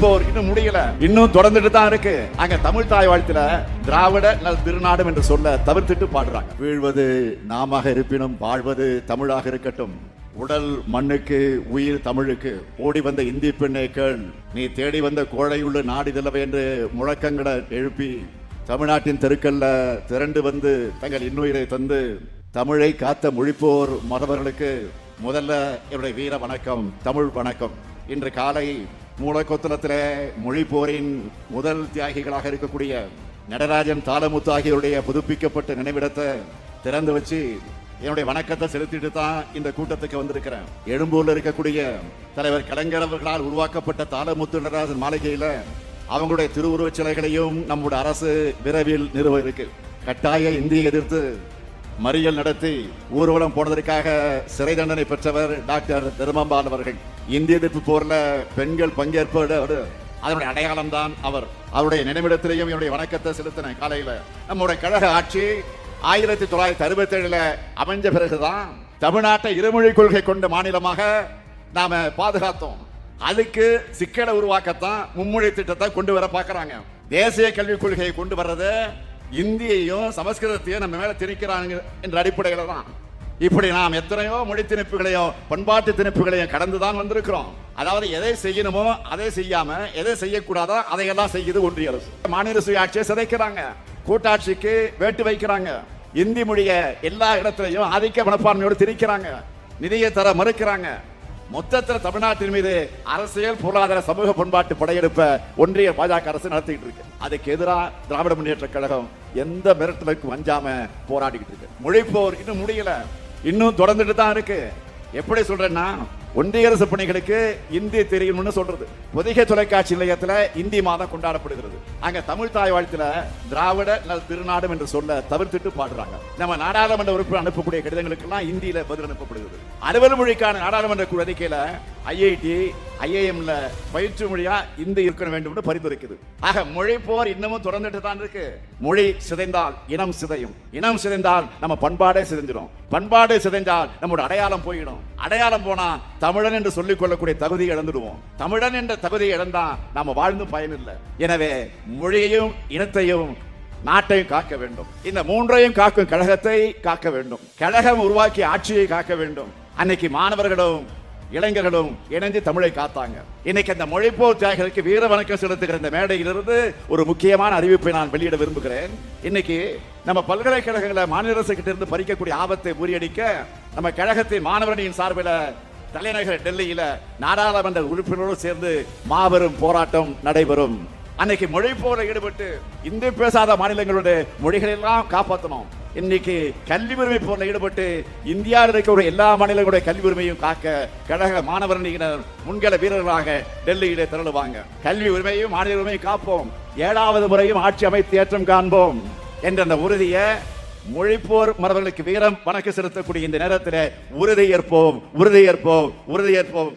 போர் இன்னும் முடியல. இன்னும் தொடர்ந்துட்டு தான் இருக்கு. அங்க தமிழ் தாய் வாழ்த்துல திராவிட நல் திருநாடும் என்று சொல்ல தவிர்த்துட்டு பாடுறாங்க. வீழ்வது நாம இருப்பினும் வாழ்வது தமிழாக இருக்கட்டும். உடல் மண்ணுக்கு உயிர் தமிழுக்கு ஓடி வந்த இந்தி பெண்ணே கேள். நீ தேடி வந்த கோழையுள்ள நாடிதல்லவே என்று முழக்கங்களை எழுப்பி தமிழ்நாட்டின் தெருக்கல்ல திரண்டு வந்து தங்கள் இன்னுயிரை தந்து தமிழை காத்த மொழிப்போர் மறவர்களுக்கு முதல்ல என்னுடைய வீர வணக்கம் தமிழ் வணக்கம். இன்று காலை மூலக்கொத்தலத்திலே மொழிப்போரின் முதல் தியாகிகளாக இருக்கக்கூடிய நடராஜன் தாளமுத்து ஆகியோருடைய புதுப்பிக்கப்பட்ட நினைவிடத்தை திறந்து வச்சு என்னுடைய வணக்கத்தை செலுத்திட்டு தான் இந்த கூட்டத்துக்கு வந்திருக்கிறேன். எழும்பூர்ல இருக்கக்கூடிய தலைவர் கலைஞர் அவர்களால் உருவாக்கப்பட்ட தாளமுத்து நடராஜன் மாளிகையில அவங்களுடைய திருவுருவச் சிலைகளையும் நம்முடைய அரசு விரைவில் நிறுவ இருக்கு. கட்டாய இந்தியை எதிர்த்து மறியல் நடத்தி ஊர்வலம் போனதற்காக சிறை தண்டனை பெற்றவர் டாக்டர் தர்மம்பால் அவர்கள். இந்திய எதிர்ப்பு போர்ல பெண்கள் பங்கேற்போடு அதனுடைய அடையாளம் தான் அவர். அவருடைய நினைவிடத்திலையும் என்னுடைய வணக்கத்தை செலுத்தினேன் காலையில நம்முடைய கழக ஆட்சி ஆயிரத்தி தொள்ளாயிரத்தி அறுபத்தி ஏழுல அமைஞ்ச பிறகுதான் தமிழ்நாட்டை இருமொழி கொள்கை கொண்ட மாநிலமாக நாம பாதுகாத்தோம். அதுக்கு சிக்கலை உருவாக்கத்தான் மும்மொழி திட்டத்தை கொண்டு வர பார்க்கறாங்க. தேசிய கல்விக் கொள்கையை கொண்டு வர்றது இந்தியையும் சமஸ்கிருதத்தையும் நம்ம மேல திணிக்கிறாங்க என்ற அடிப்படையில தான் இப்படி நாம் எத்தனையோ மொழி திணிப்புகளையும் பண்பாட்டு திணிப்புகளையும் கடந்து தான் வந்திருக்கிறோம். அதாவது எதை செய்யணுமோ அதை செய்யாம எதை செய்யக்கூடாதோ அதையெல்லாம் செய்யுது ஒன்றிய அரசு. மாநில சுயாட்சியை சிதைக்கிறாங்க. கூட்டாட்சிக்கு வேட்டு வைக்கிறாங்க. இந்தி மொழியை எல்லா இடத்துலையும் ஆதிக்க மனப்பான்மையோடு திணிக்கிறாங்க. நிதியை தர மறுக்கிறாங்க. மொத்தத்தில் தமிழ்நாட்டின் மீது அரசியல் பொருளாதார சமூக பண்பாட்டு படையெடுப்ப ஒன்றிய பாஜக அரசு நடத்திட்டு இருக்கு. அதுக்கு எதிராக திராவிட முன்னேற்ற கழகம் எந்த மிரட்டலுக்கும் அஞ்சாம போராடிக்கிட்டு இருக்கு. மொழிப்போர் இன்னும் முடியல. இன்னும் தொடர்ந்துட்டு தான் இருக்கு. எப்படி சொல்றேன்னா ஒன்றிய அரசு பணிகளுக்கு இந்தி தெரியும்னு சொல்றது. பொதிகை தொலைக்காட்சி நிலையத்தில் இந்தி மாதம் கொண்டாடப்படுகிறது. அங்க தமிழ் தாய் வாழ்த்துல திராவிட நல் திருநாடும் என்று சொல்ல தவிர்த்துட்டு பாடுறாங்க. நம்ம நாடாளுமன்ற உறுப்பினர் அனுப்பக்கூடிய கடிதங்களுக்கெல்லாம் இந்தியில பதில் அனுப்பப்படுகிறது. அலுவல் மொழிக்கான நாடாளுமன்ற குழு அறிக்கையில ஐஐடி ஐஏஎம்ல பயிற்சி மொழியா இந்தி இருக்க வேண்டும் என்று பரிந்துரைக்குது. ஆக மொழி போர் இன்னமும் தொடர்ந்துட்டு தான் இருக்கு. மொழி சிதைந்தால் இனம் சிதையும். இனம் சிதைந்தால் நம்ம பண்பாடே சிதைஞ்சிடும் பண்பாடு சிதைந்தால் நம்மோட அடையாளம் போயிடும். அடையாளம் போனா தமிழன் என்று சொல்லிக் கொள்ளக்கூடிய தகுதியை இழந்துடுவோம். தமிழன் என்ற தகுதியை இழந்தா நாம வாழ்ந்து பயனில்லை. எனவே மொழியையும் இனத்தையும் நாட்டையும் காக்க வேண்டும். இந்த மூன்றையும் காக்கும் கழகத்தை காக்க வேண்டும். கழகம் உருவாக்கிய ஆட்சியை காக்க வேண்டும். அன்னைக்கு மாணவர்களும் இளைஞர்களும் இணைந்து தமிழை காத்தாங்க. இன்னைக்கு அந்த மொழிப்போர் தியாகிகளுக்கு வீர வணக்கம் செலுத்துகிற இந்த மேடையிலிருந்து ஒரு முக்கியமான அறிவிப்பை நான் வெளியிட விரும்புகிறேன். இன்னைக்கு நம்ம பல்கலைக்கழகங்களை மாநில அரசு கிட்ட இருந்து பறிக்கக்கூடிய ஆபத்தை முறியடிக்க நம்ம கழகத்தின் மாணவரணியின் சார்பில் தலைநகர் டெல்லியில நாடாளுமன்ற உறுப்பினரோடு சேர்ந்து மாபெரும் போராட்டம் நடைபெறும். அன்னைக்கு மொழி போல ஈடுபட்டு இந்தி பேசாத மாநிலங்களுடைய மொழிகளை எல்லாம் காப்பாற்றணும் இன்னைக்கு கல்வி உரிமை போல ஈடுபட்டு இந்தியாவில் இருக்கக்கூடிய எல்லா மாநிலங்களுடைய கல்வி உரிமையும் காக்க கழக மாணவர் அணியினர் முன்கள வீரர்களாக டெல்லியிலே திரளுவாங்க. கல்வி உரிமையும் மாநில உரிமையும் காப்போம். ஏழாவது முறையும் ஆட்சி அமைத்து ஏற்றம் காண்போம் என்ற அந்த உறுதியை மொழிப்போர் மரபர்களுக்கு வீரம் வணக்கம் செலுத்தக்கூடிய இந்த நேரத்தில் உறுதியேற்போம் உறுதியேற்போம் உறுதியேற்போம்.